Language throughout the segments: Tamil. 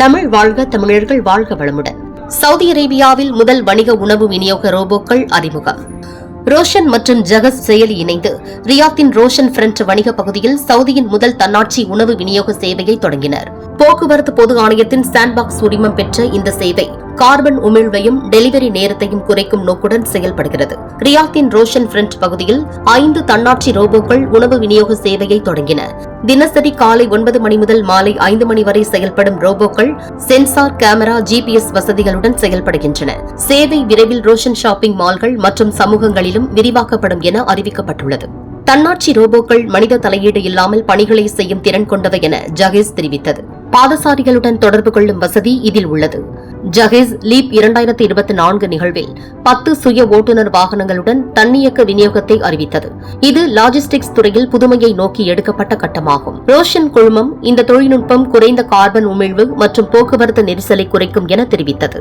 தமிழ் வாழ்க தமிழர்கள் வாழ்க வளமுடன். சவுதி அரேபியாவில் முதல் வணிக உணவு விநியோக ரோபோக்கள் அறிமுகம். ரோஷன் மற்றும் ஜகஸ் செயலி இணைந்து ரியாத்தின் ரோஷன் பிரண்ட் வணிக பகுதியில் சவுதியின் முதல் தன்னாட்சி உணவு விநியோக சேவையை தொடங்கினர். போக்குவரத்து பொது ஆணையத்தின் சாண்ட்பாக்ஸ் உரிமம் பெற்ற இந்த சேவை கார்பன் உமிழ்வையும் டெலிவரி நேரத்தையும் குறைக்கும் நோக்குடன் செயல்படுகிறது. ரியாத்தின் ரோஷன் ஃப்ரண்ட் பகுதியில் ஐந்து தன்னாட்சி ரோபோக்கள் உணவு விநியோக சேவையை தொடங்கின. தினசரி காலை ஒன்பது மணி முதல் மாலை ஐந்து மணி வரை செயல்படும் ரோபோக்கள் சென்சார் கேமரா ஜிபிஎஸ் வசதிகளுடன் செயல்படுகின்றன. சேவை விரைவில் ரோஷன் ஷாப்பிங் மால்கள் மற்றும் சமூகங்களிலும் விரிவாக்கப்படும் என அறிவிக்கப்பட்டுள்ளது. தன்னாட்சி ரோபோக்கள் மனித தலையீடு இல்லாமல் பணிகளை செய்யும் திறன் கொண்டவை என ஜஹேஸ் தெரிவித்தது. பாதசாரிகளுடன் தொடர்பு கொள்ளும் வசதி இதில் உள்ளது. ஜஹேஸ் லீப் இரண்டாயிரத்தி இருபத்தி நான்கு நிகழ்வில் பத்து சுய ஓட்டுநர் வாகனங்களுடன் தன்னியக்க விநியோகத்தை அறிவித்தது. இது லாஜிஸ்டிக்ஸ் துறையில் புதுமையை நோக்கி எடுக்கப்பட்ட கட்டமாகும். ரோஷன் குழுமம் இந்த தொழில்நுட்பம் குறைந்த கார்பன் உமிழ்வு மற்றும் போக்குவரத்து நெரிசலை குறைக்கும் என தெரிவித்தது.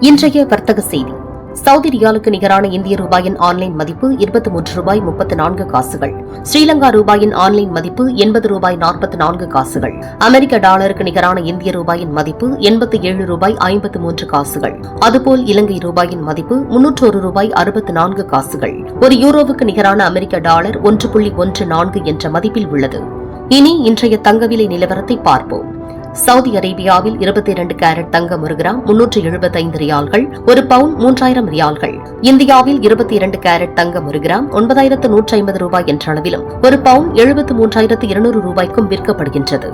இன்றைய வர்த்தக செய்தி. சவுதி ரியாலுக்கு நிகரான இந்திய ரூபாயின் ஆன்லைன் மதிப்பு இருபத்தி மூன்று ரூபாய் முப்பத்தி நான்கு காசுகள். ஸ்ரீலங்கா ரூபாயின் ஆன்லைன் மதிப்பு எண்பது ரூபாய் நாற்பத்தி நான்கு காசுகள். அமெரிக்க டாலருக்கு நிகரான இந்திய ரூபாயின் மதிப்பு எண்பத்தி ஏழு ரூபாய் ஐம்பத்து மூன்று காசுகள். அதுபோல் இலங்கை ரூபாயின் மதிப்பு முன்னூற்றொரு ரூபாய் அறுபத்தி நான்கு காசுகள். ஒரு யூரோவுக்கு நிகரான அமெரிக்க டாலர் ஒன்று புள்ளி ஒன்று நான்கு என்ற மதிப்பில் உள்ளது. இனி இன்றைய தங்கவிலை நிலவரத்தை பார்ப்போம். சவுதி அரேபியாவில் இருபத்தி இரண்டு கேரட் தங்கம் ஒரு கிராம் முன்னூற்று எழுபத்தைந்து ரியால்கள் ஒரு பவுன் மூன்றாயிரம் ரியால்கள். இந்தியாவில் இருபத்தி இரண்டு கேரட் தங்கம் ஒரு கிராம் ஒன்பதாயிரத்து நூற்றி ஐம்பது ரூபாய் என்ற அளவிலும் ஒரு பவுன் எழுபத்து மூன்றாயிரத்து இருநூறு ரூபாய்க்கும் விற்கப்படுகின்றது.